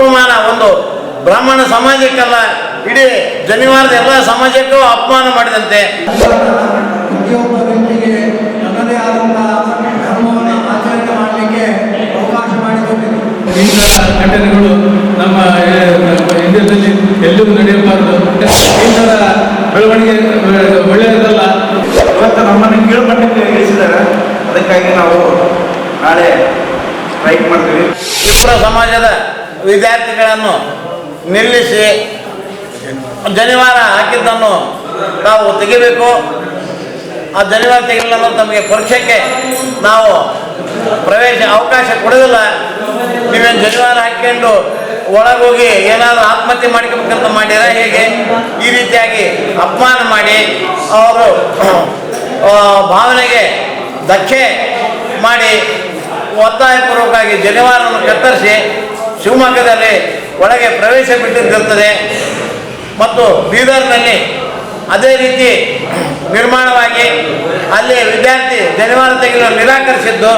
ಅಪಮಾನ ಒಂದು ಬ್ರಾಹ್ಮಣ ಸಮಾಜಕ್ಕಲ್ಲ ಇಡೀ ಜನಿವಾರದ ಎಲ್ಲ ಸಮಾಜಕ್ಕೂ ಅಪಮಾನ ಮಾಡಿದಂತೆ. ಪ್ರತಿಯೊಬ್ಬ ವ್ಯಕ್ತಿಗೆ ತನ್ನದೇ ಆದಂತಹ ಧರ್ಮವನ್ನು ಆಚರಣೆ ಮಾಡಲಿಕ್ಕೆ ಅವಕಾಶ ಇಂತಹ ಘಟನೆಗಳು ನಮ್ಮ ಇಂಡಿಯಾದಲ್ಲಿ ಎಲ್ಲೂ ನಡೆಯಬಾರದು. ಇಂತಹ ಬೆಳವಣಿಗೆ ಒಳ್ಳೆಯದಲ್ಲ. ಇವತ್ತು ನಮ್ಮನ್ನು ಕೀಳ್ಮಟ್ಟಕ್ಕೆ ಇಳಿಸಿದ್ದಾರೆ. ಅದಕ್ಕಾಗಿ ನಾವು ನಾಳೆ ಸ್ಟ್ರೈಕ್ ಮಾಡ್ತೀವಿ. ವಿಪ್ರ ಸಮಾಜದ ವಿದ್ಯಾರ್ಥಿಗಳನ್ನು ನಿಲ್ಲಿಸಿ ಜನಿವಾರ ಹಾಕಿದ್ದನ್ನು ನಾವು ತೆಗಿಬೇಕು. ಆ ಜನಿವಾರ ಅಂದ್ರೆ ತಮಗೆ ಪರೀಕ್ಷೆಗೆ ನಾವು ಪ್ರವೇಶ ಅವಕಾಶ ಕೊಡೋದಿಲ್ಲ ನೀವೇನು ಜನಿವಾರ ಹಾಕ್ಕೊಂಡು ಒಳಗೋಗಿ ಏನಾದರೂ ಆತ್ಮಹತ್ಯೆ ಮಾಡ್ಕೋಬೇಕಂತ ಮಾಡಿದರೆ ಹೇಗೆ? ಈ ರೀತಿಯಾಗಿ ಅಪಮಾನ ಮಾಡಿ ಅವರು ಭಾವನೆಗೆ ಧಕ್ಕೆ ಮಾಡಿ ಒತ್ತಾಯಪೂರ್ವಕವಾಗಿ ಜನಿವಾರವನ್ನು ಕತ್ತರಿಸಿ ಶಿವಮೊಗ್ಗದಲ್ಲಿ ಒಳಗೆ ಪ್ರವೇಶ ಬಿಟ್ಟಿದ್ದಿರ್ತದೆ ಮತ್ತು ಬೀದರ್ನಲ್ಲಿ ಅದೇ ರೀತಿ ನಿರ್ಮಾಣವಾಗಿ ಅಲ್ಲಿ ವಿದ್ಯಾರ್ಥಿ ಜನಿವಾರ ತೆಗೆದು ನಿರಾಕರಿಸಿದ್ದು.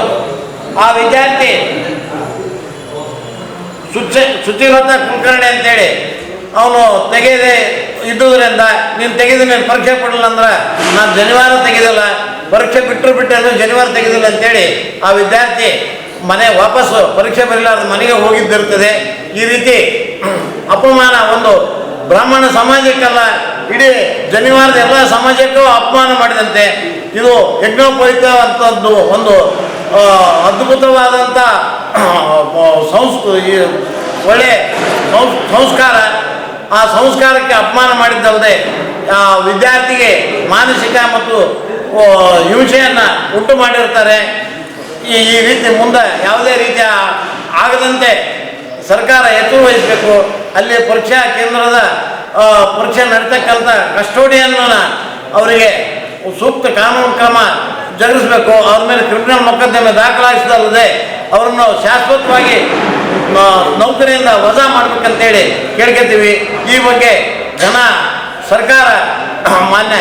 ಆ ವಿದ್ಯಾರ್ಥಿ ಶುಚಿ ಶುಚಿಲತ ಕುಲಕರ್ಣಿ ಅಂತೇಳಿ, ಅವನು ತೆಗೆಯದೆ ಇದ್ದುದರಿಂದ ನೀನು ತೆಗೆದು ನೀನು ಪರೀಕ್ಷೆ ಕೊಡಲಿಲ್ಲ ಅಂದ್ರೆ ನಾನು ಜನಿವಾರ ತೆಗೆದಿಲ್ಲ, ಪರೀಕ್ಷೆ ಬಿಟ್ಟರು ಬಿಟ್ಟರು ಜನಿವಾರ ತೆಗೆದಿಲ್ಲ ಅಂತೇಳಿ ಆ ವಿದ್ಯಾರ್ಥಿ ಮನೆ ವಾಪಸ್ಸು, ಪರೀಕ್ಷೆ ಬರಲಾರ್ದು ಮನೆಗೆ ಹೋಗಿದ್ದಿರ್ತದೆ. ಈ ರೀತಿ ಅಪಮಾನ ಒಂದು ಬ್ರಾಹ್ಮಣ ಸಮಾಜಕ್ಕಲ್ಲ, ಇಡೀ ಜನಿವಾರದ ಎಲ್ಲ ಸಮಾಜಕ್ಕೂ ಅಪಮಾನ ಮಾಡಿದಂತೆ. ಇದು ಯಜ್ಞೋಪಯುಕ್ತವಂಥದ್ದು ಒಂದು ಅದ್ಭುತವಾದಂಥ ಸಂಸ್ಕೃ ಒಳ್ಳೆ ಸಂಸ್- ಸಂಸ್ಕಾರ. ಆ ಸಂಸ್ಕಾರಕ್ಕೆ ಅಪಮಾನ ಮಾಡಿದ್ದಲ್ಲದೆ ವಿದ್ಯಾರ್ಥಿಗೆ ಮಾನಸಿಕ ಮತ್ತು ಹಿಂಸೆಯನ್ನು ಉಂಟು ಮಾಡಿರ್ತಾರೆ. ಈ ಈ ರೀತಿ ಮುಂದೆ ಯಾವುದೇ ರೀತಿಯ ಆಗದಂತೆ ಸರ್ಕಾರ ಎತ್ತು ವಹಿಸಬೇಕು. ಅಲ್ಲಿ ಪರೀಕ್ಷಾ ಕೇಂದ್ರದ ಪರೀಕ್ಷೆ ನಡೀತಕ್ಕಂಥ ಕಸ್ಟೋಡಿಯನ್ನ ಅವರಿಗೆ ಸೂಕ್ತ ಕಾನೂನು ಕ್ರಮ ಜರುಗಿಸಬೇಕು. ಅವ್ರ ಮೇಲೆ ಕ್ರಿಮಿನಲ್ ಮೊಕದ್ದಮೆ ದಾಖಲಾಗಿಸದಲ್ಲದೆ ಅವರನ್ನು ಶಾಶ್ವತವಾಗಿ ನೌಕರಿಯಿಂದ ವಜಾ ಮಾಡಬೇಕಂತೇಳಿ ಕೇಳ್ಕೊತೀವಿ. ಈ ಬಗ್ಗೆ ಜನ, ಸರ್ಕಾರ, ಮಾನ್ಯ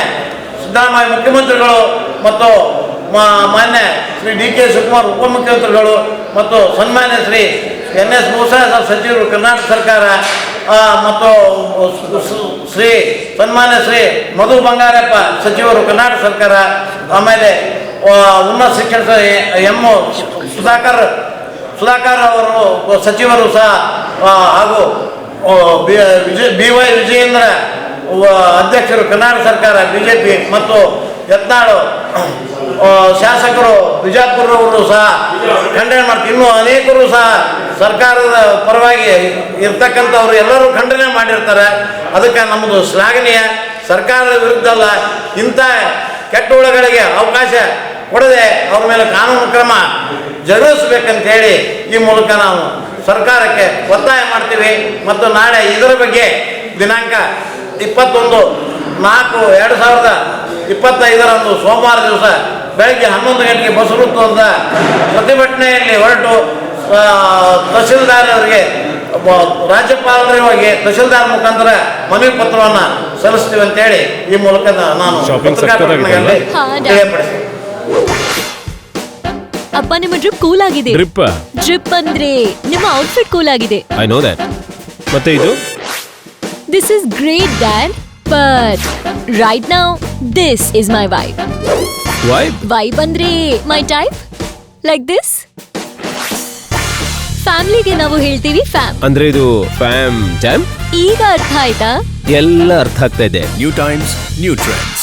ಸಿದ್ದರಾಮಯ್ಯ ಮುಖ್ಯಮಂತ್ರಿಗಳು ಮತ್ತು ಮಾನ್ಯ ಶ್ರೀ ಡಿ ಕೆ ಶಿವಕುಮಾರ್ ಉಪಮುಖ್ಯಮಂತ್ರಿಗಳು ಮತ್ತು ಸನ್ಮಾನ್ಯ ಶ್ರೀ ಎನ್ ಎಸ್ ಮೂಸಾದ ಸಚಿವರು ಕರ್ನಾಟಕ ಸರ್ಕಾರ ಮತ್ತು ಶ್ರೀ ಸನ್ಮಾನ್ಯ ಶ್ರೀ ಮಧು ಬಂಗಾರಪ್ಪ ಸಚಿವರು ಕರ್ನಾಟಕ ಸರ್ಕಾರ, ಆಮೇಲೆ ಉನ್ನತ ಶಿಕ್ಷಣ ಎಂ ಸುಧಾಕರ್ ಸುಧಾಕರ್ ಅವರು ಸಚಿವರು ಸಹ ಹಾಗೂ ಬಿ- ಬಿ ವೈ ವಿಜಯೇಂದ್ರ, ಅಧ್ಯಕ್ಷರು ಕರ್ನಾಟಕ ಸರ್ಕಾರ ಬಿಜೆಪಿ ಮತ್ತು ಯತ್ನಾಳು ಶಾಸಕರು ಬಿಜಾಪುರವರು ಸಹ ಖಂಡನೆ ಮಾಡ್ತೀವಿ ಇನ್ನೂ ಅನೇಕರು ಸಹ ಸರ್ಕಾರದ ಪರವಾಗಿ ಇರ್ತಕ್ಕಂಥವ್ರು ಎಲ್ಲರೂ ಖಂಡನೆ ಮಾಡಿರ್ತಾರೆ. ಅದಕ್ಕೆ ನಮ್ಮದು ಶ್ಲಾಘನೀಯ. ಸರ್ಕಾರದ ವಿರುದ್ಧ ಅಲ್ಲ, ಇಂಥ ಕೆಟ್ಟ ಹುಳಗಳಿಗೆ ಅವಕಾಶ ಕೊಡದೆ ಅವ್ರ ಮೇಲೆ ಕಾನೂನು ಕ್ರಮ ಜರುಗಿಸ್ಬೇಕಂತ ಹೇಳಿ ಈ ಮೂಲಕ ನಾವು ಸರ್ಕಾರಕ್ಕೆ ಒತ್ತಾಯ ಮಾಡ್ತೀವಿ. ಮತ್ತು ನಾಳೆ ಇದರ ಬಗ್ಗೆ ದಿನಾಂಕ ಇಪ್ಪತ್ತೊಂದು ನಾಲ್ಕು ಎರಡು ಸಾವಿರದ ಇಪ್ಪತ್ತೈದರಂದು ಸೋಮವಾರ ದಿವಸ ಬೆಳಗ್ಗೆ ಹನ್ನೊಂದು ಗಂಟೆಗೆ ಬಸ್ ಅಂತ ಪ್ರತಿಭಟನೆಯಲ್ಲಿ ಹೊರಟು ತಹಸೀಲ್ದಾರರಿಗೆ ರಾಜ್ಯಪಾಲರೇ ಹೋಗಿ ತಹಸೀಲ್ದಾರ್ ಮುಖಾಂತರ ಮನವಿ ಪತ್ರವನ್ನು ಸಲ್ಲಿಸ್ತೀವಿ ಅಂತೇಳಿ ಈ ಮೂಲಕ ನಾನು. ತಿಳಿಯಪಡಿಸ್ತೀನಿ. ಅಪ್ಪ ನಿಮ್ಮ ಡ್ರಿಪ್ ಕೂಲ್ ಆಗಿದೆ. ಡ್ರಿಪ್ ಡ್ರಿಪ್ ಅಂದ್ರೆ ನಿಮ್ಮ ಔಟ್ಫಿಟ್ ಕೂಲ್ ಆಗಿದೆ. ಐ ನೋ ದಟ್ ಮತ್ತೆ ಇದು? This is great dad but right now this is my wife wife wife ಅಂದ್ರೆ ಮೈ ಟೈಪ್ ಲೈಕ್ ದಿಸ್ ಫ್ಯಾಮಿಲಿಗೆ ನಾವು ಹೇಳ್ತೀವಿ ಫ್ಯಾಮ್ ಅಂದ್ರೆ ಇದು ಫ್ಯಾಮ್ ಜಾಮ್ ಈಗ ಅರ್ಥ ಆಯ್ತಾ? ಎಲ್ಲ ಅರ್ಥ ಆಗ್ತಾ ಇದೆ. New times new Trends.